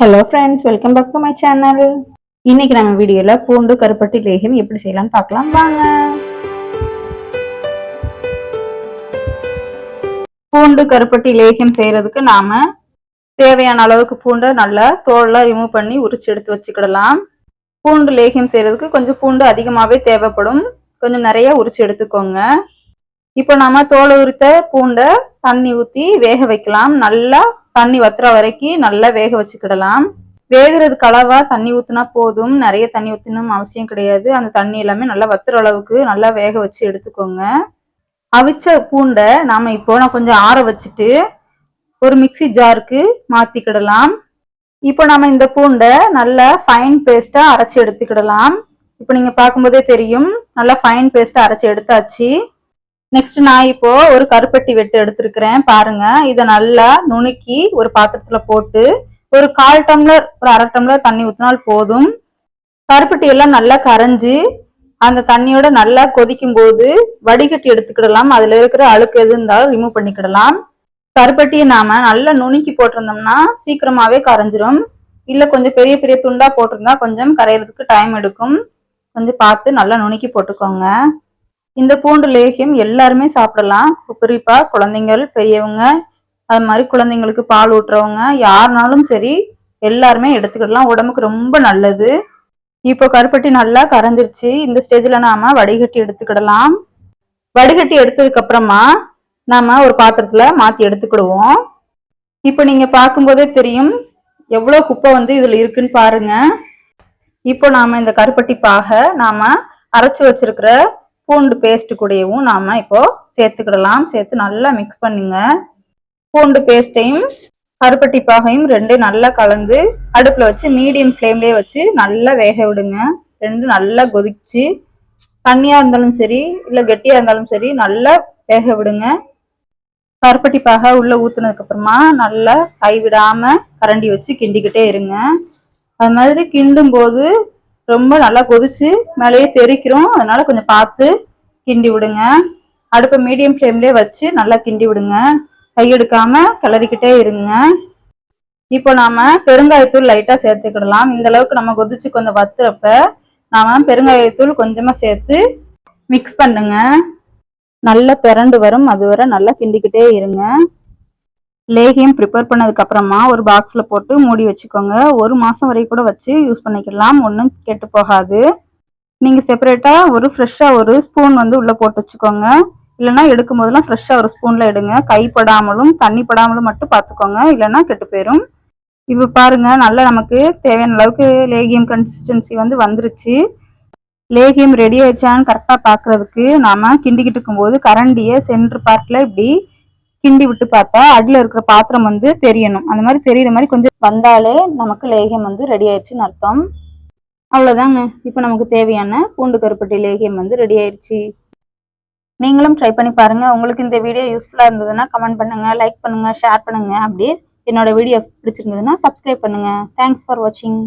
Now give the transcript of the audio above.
Hello friends welcome back to my channel இன்னைக்கு நம்ம வீடியோவில் பூண்டு கருப்பட்டி லேகியம் எப்படி செய்யலாம்னு பார்க்கலாம். வாங்க. பூண்டு கருப்பட்டி லேகியம் செய்கிறதுக்கு நாம் தேவையான அளவுக்கு பூண்டை நல்லா தோலெல்லாம் ரிமூவ் பண்ணி உரிச்சு எடுத்து வச்சுக்கிடலாம். பூண்டு லேகியம் செய்கிறதுக்கு கொஞ்சம் பூண்டு அதிகமாகவே தேவைப்படும். கொஞ்சம் நிறைய உரிச்சு எடுத்துக்கோங்க. இப்போ நாம் தோலை உரித்த பூண்டை தண்ணி ஊற்றி வேக வைக்கலாம். நல்லா தண்ணி வத்துற வரைக்கும் நல்லா வேக வச்சுக்கிடலாம். வேகிறதுக்கு அளவா தண்ணி ஊற்றினா போதும். நிறைய தண்ணி ஊற்றணும் அவசியம் கிடையாது. அந்த தண்ணி எல்லாமே நல்லா வத்துற அளவுக்கு நல்லா வேக வச்சு எடுத்துக்கோங்க. அவிச்ச பூண்டை நாம் இப்போ நான் கொஞ்சம் ஆற வச்சுட்டு ஒரு மிக்சி ஜாருக்கு மாற்றிக்கிடலாம் இப்போ நம்ம இந்த பூண்டை நல்லா ஃபைன் பேஸ்ட்டாக அரைச்சி எடுத்துக்கிடலாம். இப்போ நீங்கள் பார்க்கும்போதே தெரியும். நல்லா ஃபைன் பேஸ்ட்டாக அரைச்சி எடுத்தாச்சு. நெக்ஸ்ட் நான் இப்போ ஒரு கருப்பட்டி வெட்டு எடுத்திருக்கிறேன். பாருங்க இதை நல்லா நுணுக்கி ஒரு பாத்திரத்துல போட்டு ஒரு கால் டம்ளர் ஒரு அரை டம்ளர் தண்ணி ஊற்றினால் போதும். கருப்பட்டி எல்லாம் நல்லா கரைஞ்சி அந்த தண்ணியோட நல்லா கொதிக்கும் போது வடிகட்டி எடுத்துக்கிடலாம். அதுல இருக்கிற அழுக்கு எது இருந்தாலும் ரிமூவ் பண்ணிக்கிடலாம். கருப்பட்டியை நாம நல்லா நுணுக்கி போட்டிருந்தோம்னா சீக்கிரமாவே கரைஞ்சிரும். இல்ல கொஞ்சம் பெரிய பெரிய துண்டா போட்டிருந்தா கொஞ்சம் கரையிறதுக்கு டைம் எடுக்கும். கொஞ்சம் பார்த்து நல்லா நுணுக்கி போட்டுக்கோங்க. இந்த பூண்டு லேகியம் எல்லாருமே சாப்பிடலாம். குறிப்பாக குழந்தைங்கள் பெரியவங்க அது மாதிரி குழந்தைங்களுக்கு பால் ஊட்டுறவங்க யாருனாலும் சரி எல்லாருமே எடுத்துக்கிடலாம். உடம்புக்கு ரொம்ப நல்லது. இப்போ கருப்பட்டி நல்லா கரைஞ்சிருச்சு. இந்த ஸ்டேஜில் நாம் வடிகட்டி எடுத்துக்கிடலாம். வடிகட்டி எடுத்ததுக்கப்புறமா நாம் ஒரு பாத்திரத்தில் மாற்றி எடுத்துக்கிடுவோம். இப்போ நீங்கள் பார்க்கும்போதே தெரியும் எவ்வளோ குப்பை வந்து இதில் இருக்குன்னு பாருங்க. இப்போ நாம் இந்த கருப்பட்டி பாகை நாம் அரைச்சி வச்சிருக்கிற பூண்டு பேஸ்ட் கூடயும் நாம இப்போ சேர்த்துக்கிடலாம். சேர்த்து நல்லா மிக்ஸ் பண்ணுங்க. பூண்டு பேஸ்ட்டையும் கருப்பட்டி பாகையும் ரெண்டு நல்லா கலந்து அடுப்புல வச்சு மீடியம் ஃப்ளேம்லயே வச்சு நல்லா வேக விடுங்க. ரெண்டு நல்லா கொதிச்சு தண்ணியா இருந்தாலும் சரி இல்ல கெட்டியா இருந்தாலும் சரி நல்லா வேக விடுங்க. கருப்பட்டி பாகை உள்ள ஊத்துனதுக்கு அப்புறமா நல்லா கைவிடாம கரண்டி வச்சு கிண்டிக்கிட்டே இருங்க. அது மாதிரி கிண்டும் போது ரொம்ப நல்லா கொதிச்சு மேலேயே தெரிக்கிறோம் அதனால கொஞ்சம் பார்த்து கிண்டி விடுங்க. அடுப்பை மீடியம் ஃப்ளேம்லேயே வச்சு நல்லா கிண்டி விடுங்க. கையெடுக்காம கிளறிக்கிட்டே இருங்க. இப்போ நாம பெருங்காயத்தூள் லைட்டா சேர்த்துக்கிடலாம். இந்த அளவுக்கு நம்ம கொதிச்சு கொஞ்சம் வத்துறப்ப நாம பெருங்காயத்தூள் கொஞ்சமா சேர்த்து மிக்ஸ் பண்ணுங்க. நல்லா பிறண்டு வரும். அதுவரை நல்லா கிண்டிக்கிட்டே இருங்க. லேகியம் ப்ரிப்பேர் பண்ணதுக்கு அப்புறமா ஒரு பாக்ஸில் போட்டு மூடி வச்சுக்கோங்க. ஒரு மாதம் வரைக்கும் கூட வச்சு யூஸ் பண்ணிக்கலாம். ஒன்றும் கெட்டு போகாது. நீங்கள் செப்பரேட்டாக ஒரு ஃப்ரெஷ்ஷாக ஒரு ஸ்பூன் வந்து உள்ளே போட்டு வச்சுக்கோங்க. இல்லைன்னா எடுக்கும் போதெல்லாம் ஃப்ரெஷ்ஷாக ஒரு ஸ்பூனில் எடுங்க. கைப்படாமலும் தண்ணி படாமலும் மட்டும் பார்த்துக்கோங்க. இல்லைன்னா கெட்டு போயிடும் இப்போ பாருங்கள் நல்லா நமக்கு தேவையான அளவுக்கு லேகியம் கன்சிஸ்டன்சி வந்து வந்துருச்சு. லேகியம் ரெடி ஆயிடுச்சான்னு கரெக்டாக பார்க்கறதுக்கு நாம் கிண்டிக்கிட்டு இருக்கும்போது கரண்டியை சென்ட்ரு பார்ட்டில் இப்படி கிண்டி விட்டு பார்த்தா அடியில் இருக்கிற பாத்திரம் வந்து தெரியணும். அந்த மாதிரி தெரியுற மாதிரி கொஞ்சம் வந்தாலே நமக்கு லேகியம் வந்து ரெடி ஆயிடுச்சுன்னு அர்த்தம். அவ்வளோதாங்க இப்போ நமக்கு தேவையான பூண்டு கருப்பட்டி லேகியம் வந்து ரெடி ஆயிடுச்சு நீங்களும் ட்ரை பண்ணி பாருங்கள் உங்களுக்கு இந்த வீடியோ யூஸ்ஃபுல்லாக இருந்ததுன்னா கமெண்ட் பண்ணுங்கள் லைக் பண்ணுங்கள் ஷேர் பண்ணுங்கள் அப்படியே என்னோட வீடியோ பிடிச்சிருந்ததுன்னா சப்ஸ்கிரைப் பண்ணுங்க. தேங்க்ஸ் ஃபார் வாட்சிங்